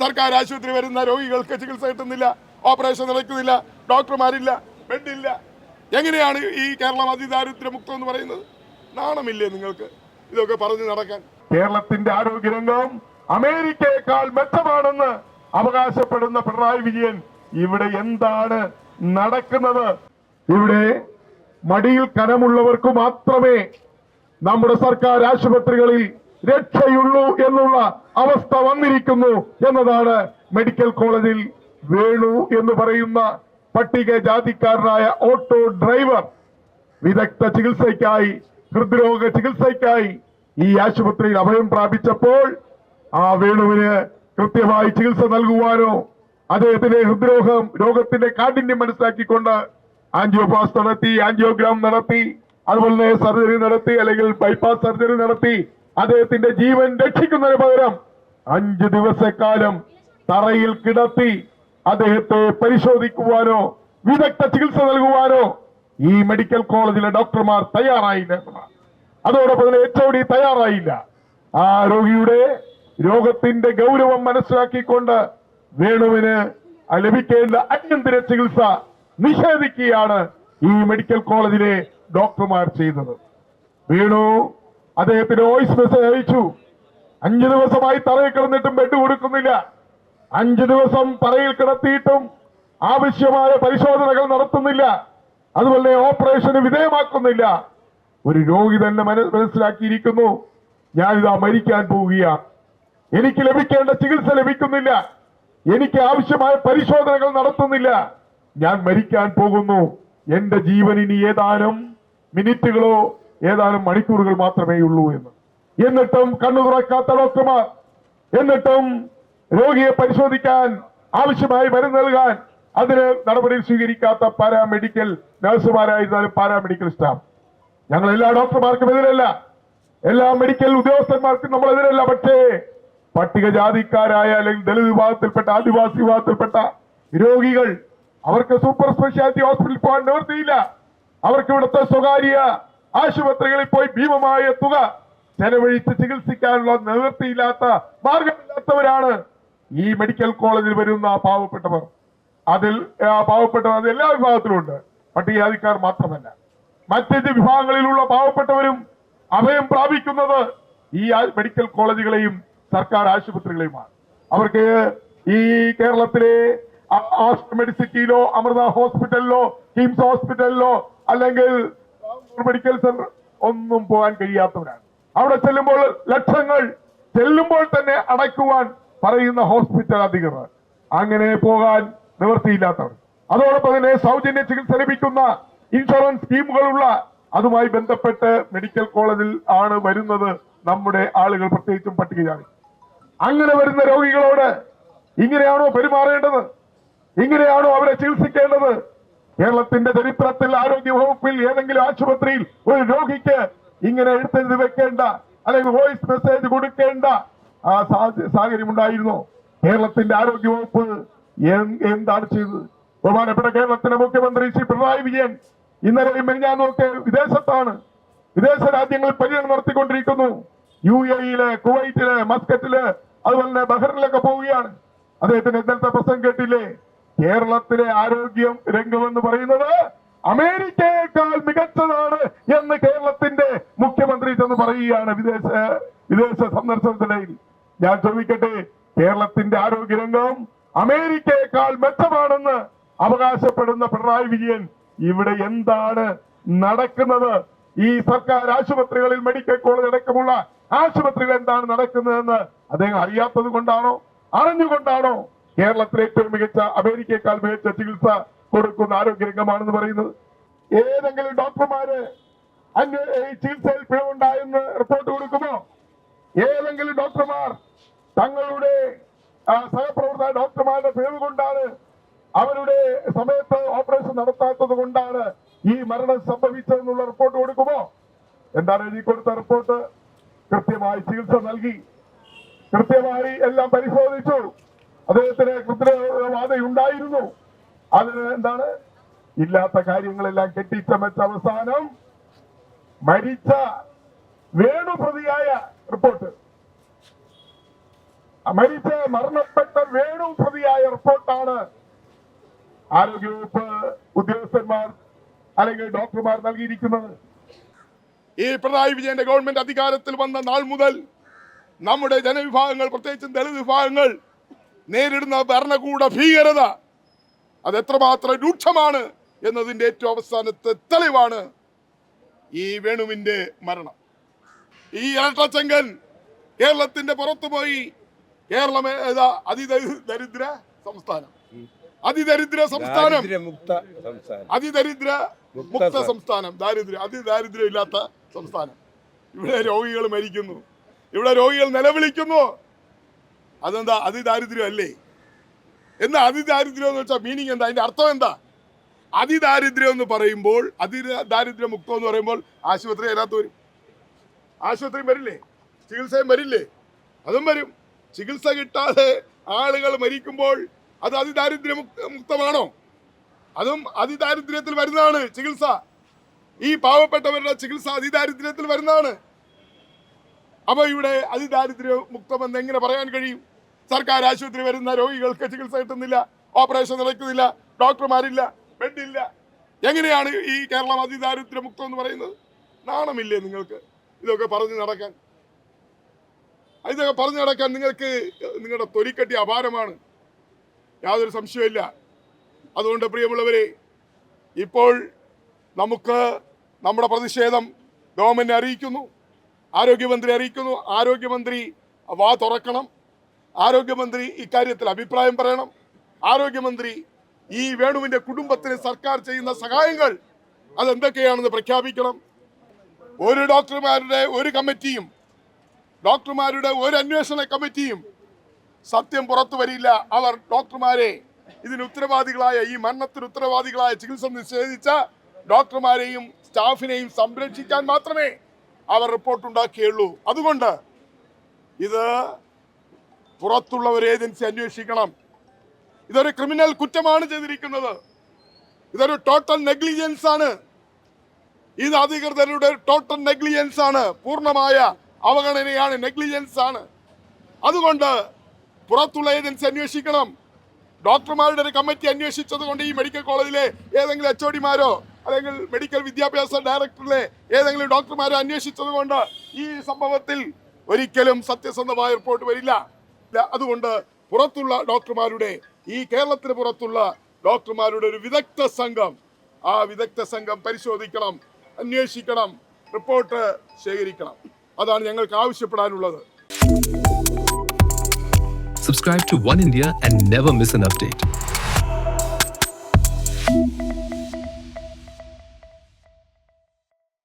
സർക്കാർ ആശുപത്രി വരുന്ന രോഗികൾക്ക് ചികിത്സ കിട്ടുന്നില്ല ഓപ്പറേഷൻ നടക്കുന്നില്ല ഡോക്ടർമാരില്ല ബെഡില്ല. എങ്ങനെയാണ് ഈ കേരളം അതിദാരിദ്ര്യമുക്തം എന്ന് പറയുന്നത്? നാണമില്ലേ നിങ്ങൾക്ക് ഇതൊക്കെ പറഞ്ഞു നടക്കാൻ? കേരളത്തിന്റെ ആരോഗ്യരംഗം അമേരിക്കയെക്കാൾ മെച്ചമാണെന്ന് അവകാശപ്പെടുന്ന പിണറായി വിജയൻ ഇവിടെ എന്താണ് നടക്കുന്നത്? ഇവിടെ മടിയിൽ കനമുള്ളവർക്ക് മാത്രമേ നമ്മുടെ സർക്കാർ ആശുപത്രികളിൽ രക്ഷയുള്ളൂ എന്നുള്ള അവസ്ഥ വന്നിരിക്കുന്നു എന്നതാണ് മെഡിക്കൽ കോളേജിൽ വേണു എന്ന് പറയുന്ന പട്ടിക ജാതിക്കാരനായ ഓട്ടോ ഡ്രൈവർ. വിദഗ്ധ ചികിത്സയ്ക്കായി ഹൃദ്രോഗ ചികിത്സയ്ക്കായി ഈ ആശുപത്രിയിൽ അഭയം പ്രാപിച്ചപ്പോൾ ആ വേണുവിന് കൃത്യമായി ചികിത്സ നൽകുവാനോ അദ്ദേഹത്തിന്റെ ഹൃദ്രോഗം രോഗത്തിന്റെ കാഠിന്യം മനസ്സിലാക്കിക്കൊണ്ട് ആൻജിയോപാസ് നടത്തി ആൻജിയോഗ്രാം നടത്തി അതുപോലെ തന്നെ സർജറി നടത്തി അല്ലെങ്കിൽ ബൈപ്പാസ് സർജറി നടത്തി അദ്ദേഹത്തിന്റെ ജീവൻ രക്ഷിക്കുന്നതിന് പകരം അഞ്ചു ദിവസക്കാലം തറയിൽ കിടത്തി അദ്ദേഹത്തെ പരിശോധിക്കുവാനോ വിദഗ്ധ ചികിത്സ നൽകുവാനോ ഈ മെഡിക്കൽ കോളേജിലെ ഡോക്ടർമാർ തയ്യാറായില്ല. അതോടൊപ്പം തന്നെ എച്ച് ഒ ഡി തയ്യാറായില്ല ആ രോഗിയുടെ രോഗത്തിന്റെ ഗൗരവം മനസ്സിലാക്കിക്കൊണ്ട് വേണുവിന് ലഭിക്കേണ്ട അടിയന്തര ചികിത്സ നിഷേധിക്കുകയാണ് ഈ മെഡിക്കൽ കോളേജിലെ ഡോക്ടർമാർ ചെയ്തത് വീണു അദ്ദേഹത്തിന് വോയിസ് മെസ്സേജ് അയച്ചു. അഞ്ചു ദിവസമായി തറയിൽ കിടന്നിട്ടും ബെഡ് കൊടുക്കുന്നില്ല. അഞ്ചു ദിവസം തറയിൽ കിടത്തിയിട്ടും ആവശ്യമായ പരിശോധനകൾ നടത്തുന്നില്ല. അതുപോലെ ഓപ്പറേഷന് വിധേയമാക്കുന്നില്ല. ഒരു രോഗി തന്നെ മനസ്സിലാക്കിയിരിക്കുന്നു. ഞാനിതാ മരിക്കാൻ പോവുകയാണ് എനിക്ക് ലഭിക്കേണ്ട ചികിത്സ ലഭിക്കുന്നില്ല. എനിക്ക് ആവശ്യമായ പരിശോധനകൾ നടത്തുന്നില്ല. ഞാൻ മരിക്കാൻ പോകുന്നു. എന്റെ ജീവൻ ഏതാനും മിനിറ്റുകളോ ഏതാനും മണിക്കൂറുകൾ മാത്രമേ ഉള്ളൂ എന്ന്. എന്നിട്ടും കണ്ണു തുറക്കാത്ത ഡോക്ടർമാർ എന്നിട്ടും രോഗിയെ പരിശോധിക്കാൻ ആവശ്യമായി മരുന്ന് നൽകാൻ അതിന് നടപടി സ്വീകരിക്കാത്ത പാരാമെഡിക്കൽ നഴ്സുമാരായിരുന്നാലും പാരാമെഡിക്കൽ സ്റ്റാഫ്. ഞങ്ങൾ എല്ലാ ഡോക്ടർമാർക്കും എതിരല്ല. എല്ലാ മെഡിക്കൽ ഉദ്യോഗസ്ഥന്മാർക്കും നമ്മൾ എതിരല്ല. പക്ഷേ പട്ടികജാതിക്കാരായ അല്ലെങ്കിൽ ദളിത് വിഭാഗത്തിൽപ്പെട്ട ആദിവാസി വിഭാഗത്തിൽപ്പെട്ട രോഗികൾ അവർക്ക് സൂപ്പർ സ്പെഷ്യാലിറ്റി ഹോസ്പിറ്റലിൽ പോകാൻ നിവൃത്തിയില്ല. അവർക്ക് ഇവിടുത്തെ സ്വകാര്യ ആശുപത്രികളിൽ പോയി ഭീമമായ തുക ചെലവഴിച്ച് ചികിത്സിക്കാനുള്ള നിവൃത്തിയില്ലാത്ത മാർഗമില്ലാത്തവരാണ് ഈ മെഡിക്കൽ കോളേജിൽ വരുന്ന പാവപ്പെട്ടവർ. അതിൽ പാവപ്പെട്ടവർ അത് എല്ലാ വിഭാഗത്തിലും ഉണ്ട്. പട്ടികജാതിക്കാർ മാത്രമല്ല. മറ്റ് വിഭാഗങ്ങളിലുള്ള പാവപ്പെട്ടവരും അഭയം പ്രാപിക്കുന്നത് ഈ മെഡിക്കൽ കോളേജുകളെയും സർക്കാർ ആശുപത്രികളെയുമാണ് അവർക്ക് ഈ കേരളത്തിലെ മെഡിസിറ്റിയിലോ അമൃത ഹോസ്പിറ്റലിലോ കിംസ് ഹോസ്പിറ്റലിലോ അല്ലെങ്കിൽ മെഡിക്കൽ സെന്റർ ഒന്നും പോകാൻ കഴിയാത്തവരാണ്. അവിടെ ചെല്ലുമ്പോൾ ലക്ഷങ്ങൾ ചെല്ലുമ്പോൾ തന്നെ അടയ്ക്കുവാൻ പറയുന്ന ഹോസ്പിറ്റൽ അധികൃതർ. അങ്ങനെ പോകാൻ നിവൃത്തിയില്ലാത്തവർ. അതോടൊപ്പം തന്നെ സൗജന്യ ചികിത്സ ലഭിക്കുന്ന ഇൻഷുറൻസ് സ്കീമുകളുള്ള അതുമായി ബന്ധപ്പെട്ട് മെഡിക്കൽ കോളേജിൽ ആണ് വരുന്നത് നമ്മുടെ ആളുകൾ പ്രത്യേകിച്ചും പട്ടികജാതി. അങ്ങനെ വരുന്ന രോഗികളോട് ഇങ്ങനെയാണോ പെരുമാറേണ്ടത്? ഇങ്ങനെയാണോ അവരെ ചികിത്സിക്കേണ്ടത്? കേരളത്തിന്റെ ചരിത്രത്തിൽ വകുപ്പിൽ ഏതെങ്കിലും ആശുപത്രിയിൽ ഒരു രോഗിക്ക് ഇങ്ങനെ എഴുത്തെഴുതി വെക്കേണ്ട അല്ലെങ്കിൽ വോയിസ് മെസ്സേജ് കൊടുക്കേണ്ട ആ സാഹചര്യം ഉണ്ടായിരുന്നു കേരളത്തിന്റെ ആരോഗ്യ വകുപ്പ് എന്താണ് ചെയ്തത്? ബഹുമാനപ്പെട്ട കേരളത്തിന്റെ മുഖ്യമന്ത്രി ശ്രീ പിണറായി വിജയൻ ഇന്നലെയും മെഞ്ഞാന്നൊക്കെ വിദേശത്താണ്. വിദേശ രാജ്യങ്ങളിൽ പര്യടനം നടത്തിക്കൊണ്ടിരിക്കുന്നു. യു എയിൽ കുവൈറ്റിലെ മസ്കറ്റിൽ അതുപോലെ തന്നെ ബഹറിനിലൊക്കെ പോവുകയാണ്. അദ്ദേഹത്തിന് ഇന്നലത്തെ പ്രസംഗം കേട്ടില്ലേ? കേരളത്തിലെ ആരോഗ്യം രംഗമെന്ന് പറയുന്നത് അമേരിക്കയേക്കാൾ മികച്ചതാണ് എന്ന് കേരളത്തിന്റെ മുഖ്യമന്ത്രി ചെന്ന് പറയുകയാണ് വിദേശ വിദേശ സന്ദർശനത്തിനിടയിൽ. ഞാൻ ചോദിക്കട്ടെ കേരളത്തിന്റെ ആരോഗ്യരംഗം അമേരിക്കയേക്കാൾ മെച്ചമാണെന്ന് അവകാശപ്പെടുന്ന പിണറായി വിജയൻ ഇവിടെ എന്താണ് നടക്കുന്നത്? ഈ സർക്കാർ ആശുപത്രികളിൽ മെഡിക്കൽ കോളേജ് അടക്കമുള്ള ആശുപത്രികൾ എന്താണ് നടക്കുന്നതെന്ന് അദ്ദേഹം അറിയാത്തത് കൊണ്ടാണോ? അറിഞ്ഞുകൊണ്ടാണോ? കേരളത്തിലെ ഏറ്റവും മികച്ച അമേരിക്കയെക്കാൾ മികച്ച ചികിത്സ കൊടുക്കുന്ന ആരോഗ്യരംഗമാണെന്ന് പറയുന്നത്. ഏതെങ്കിലും ഡോക്ടർമാര് ഈ ചികിത്സയിൽ പിഴവുണ്ടായെന്ന് റിപ്പോർട്ട് കൊടുക്കുമോ ഏതെങ്കിലും ഡോക്ടർമാർ തങ്ങളുടെ സഹപ്രവർത്ത ഡോക്ടർമാരുടെ പിഴവ് കൊണ്ടാണ് അവരുടെ സമയത്ത് ഓപ്പറേഷൻ നടത്താത്തത് കൊണ്ടാണ് ഈ മരണം സംഭവിച്ചതെന്നുള്ള റിപ്പോർട്ട് കൊടുക്കുമോ? എന്താണ് എഴുതി കൊടുത്ത റിപ്പോർട്ട്? കൃത്യമായി ചികിത്സ നൽകി. കൃത്യമായി എല്ലാം പരിശോധിച്ചു. അദ്ദേഹത്തിന് കൃത്യബാധയുണ്ടായിരുന്നു അതിന് എന്താണ്? ഇല്ലാത്ത കാര്യങ്ങളെല്ലാം കെട്ടിച്ചമച്ച അവസാനം മരിച്ച വേണുപ്രതിയായ റിപ്പോർട്ട് മരിച്ച മരണപ്പെട്ട വേണു പ്രതിയായ റിപ്പോർട്ടാണ് ആരോഗ്യവകുപ്പ് ഉദ്യോഗസ്ഥന്മാർ അല്ലെങ്കിൽ ഡോക്ടർമാർ നൽകിയിരിക്കുന്നത്. ഈ പിണറായി വിജയന്റെ ഗവൺമെന്റ് അധികാരത്തിൽ വന്ന നാൾ മുതൽ നമ്മുടെ ജനവിഭാഗങ്ങൾ പ്രത്യേകിച്ചും ദളിത് വിഭാഗങ്ങൾ നേരിടുന്ന ഭരണകൂട ഭീകരത അത് എത്രമാത്രം രൂക്ഷമാണ് എന്നതിന്റെ ഏറ്റവും അവസാനത്തെ തെളിവാണ് ഈ വേണുവിന്റെ മരണം. ഈ ഇരട്ടച്ചങ്കൻ കേരളത്തിന്റെ പുറത്തു പോയി കേരളം ഏതാ അതിദരിദ്ര സംസ്ഥാനം. അതിദരിദ്ര സംസ്ഥാനം. അതിദരിദ്ര മുക്ത സംസ്ഥാനം. ദാരിദ്ര്യം അതിദാരിദ്ര്യം ഇല്ലാത്ത സംസ്ഥാനം. ഇവിടെ രോഗികൾ മരിക്കുന്നു. ഇവിടെ രോഗികൾ നിലവിളിക്കുന്നു. അതെന്താ? അതിദാരിദ്ര്യം അല്ലേ എന്താ അതിദാരിദ്ര്യം എന്ന് വെച്ചാൽ മീനിങ് എന്താ? അതിന്റെ അർത്ഥം എന്താ? അതിദാരിദ്ര്യം എന്ന് പറയുമ്പോൾ അതിദാരിദ്ര്യം മുക്തം എന്ന് പറയുമ്പോൾ ആശുപത്രി അതിനകത്ത് വരും. ആശുപത്രി വരില്ലേ? ചികിത്സയും വരില്ലേ? അതും വരും. ചികിത്സ കിട്ടാതെ ആളുകൾ മരിക്കുമ്പോൾ അത് അതിദാരിദ്ര്യ മുക്ത- മുക്തമാണോ? അതും അതിദാരിദ്ര്യത്തിൽ വരുന്നതാണ് ചികിത്സ. ഈ പാവപ്പെട്ടവരുടെ ചികിത്സ അതിദാരിദ്ര്യത്തിൽ വരുന്നതാണ്. അപ്പോൾ ഇവിടെ അതിദാരിദ്ര്യ മുക്തമെന്ന് എങ്ങനെ പറയാൻ കഴിയും? സർക്കാർ ആശുപത്രി വരുന്ന രോഗികൾക്ക് ചികിത്സ കിട്ടുന്നില്ല ഓപ്പറേഷൻ നടക്കുന്നില്ല ഡോക്ടർമാരില്ല ബെഡില്ല എങ്ങനെയാണ് ഈ കേരളം അതിദാരിദ്ര്യ മുക്തം എന്ന് പറയുന്നത്? നാണമില്ലേ നിങ്ങൾക്ക് ഇതൊക്കെ പറഞ്ഞു നടക്കാൻ? ഇതൊക്കെ പറഞ്ഞു നടക്കാൻ നിങ്ങൾക്ക് നിങ്ങളുടെ തൊലിക്കട്ടി അപാരമാണ്. യാതൊരു സംശയമില്ല അതുകൊണ്ട് പ്രിയമുള്ളവരെ ഇപ്പോൾ നമുക്ക് നമ്മുടെ പ്രതിഷേധം ഗവൺമെന്റ് അറിയിക്കുന്നു ആരോഗ്യമന്ത്രി അറിയിക്കുന്നു ആരോഗ്യമന്ത്രി വാ തുറക്കണം. ആരോഗ്യമന്ത്രി ഇക്കാര്യത്തിൽ അഭിപ്രായം പറയണം. ആരോഗ്യമന്ത്രി ഈ വേണുവിന്റെ കുടുംബത്തിന് സർക്കാർ ചെയ്യുന്ന സഹായങ്ങൾ അതെന്തൊക്കെയാണെന്ന് പ്രഖ്യാപിക്കണം. ഒരു ഡോക്ടർമാരുടെ ഒരു കമ്മിറ്റിയും ഡോക്ടർമാരുടെ ഒരു അന്വേഷണ കമ്മിറ്റിയും സത്യം പുറത്തു വരില്ല. അവർ ഡോക്ടർമാരെ ഇതിന് ഉത്തരവാദികളായ ഈ മരണത്തിന് ഉത്തരവാദികളായ ചികിത്സ നിഷേധിച്ച ഡോക്ടർമാരെയും സ്റ്റാഫിനെയും സംരക്ഷിക്കാൻ മാത്രമേ അവർ റിപ്പോർട്ട് ഉണ്ടാക്കിയുള്ളൂ അതുകൊണ്ട് ഇത് പുറത്തുള്ള ഒരു ഏജൻസി അന്വേഷിക്കണം. ഇതൊരു ക്രിമിനൽ കുറ്റമാണ് ചെയ്തിരിക്കുന്നത്. ഇതൊരു ടോട്ടൽ നെഗ്ലിജൻസ് ആണ്. ഇത് അധികൃതരുടെ ടോട്ടൽ നെഗ്ലിജൻസ് ആണ്. പൂർണമായ അവഗണനയാണ് നെഗ്ലിജൻസ് ആണ്. അതുകൊണ്ട് പുറത്തുള്ള ഏജൻസി അന്വേഷിക്കണം. ഡോക്ടർമാരുടെ ഒരു കമ്മിറ്റി അന്വേഷിച്ചത് കൊണ്ട് ഈ മെഡിക്കൽ കോളേജിലെ ഏതെങ്കിലും എച്ച് ഒഡിമാരോ അല്ലെങ്കിൽ മെഡിക്കൽ വിദ്യാഭ്യാസ ഡയറക്ടറിലെ ഏതെങ്കിലും ഡോക്ടർമാരോ അന്വേഷിച്ചത് കൊണ്ട് ഈ സംഭവത്തിൽ ഒരിക്കലും സത്യസന്ധമായ റിപ്പോർട്ട് വരില്ല. അതുകൊണ്ട് പുറത്തുള്ള ഡോക്ടർമാരുടെ ഈ കേരളത്തിന് പുറത്തുള്ള ഡോക്ടർമാരുടെ ഒരു വിദഗ്ധ സംഘം ആ വിദഗ്ധ സംഘം പരിശോധിക്കണം അന്വേഷിക്കണം റിപ്പോർട്ട് ശേഖരിക്കണം അതാണ് ഞങ്ങൾക്ക് ആവശ്യപ്പെടാനുള്ളത് Subscribe to One India and never miss an update.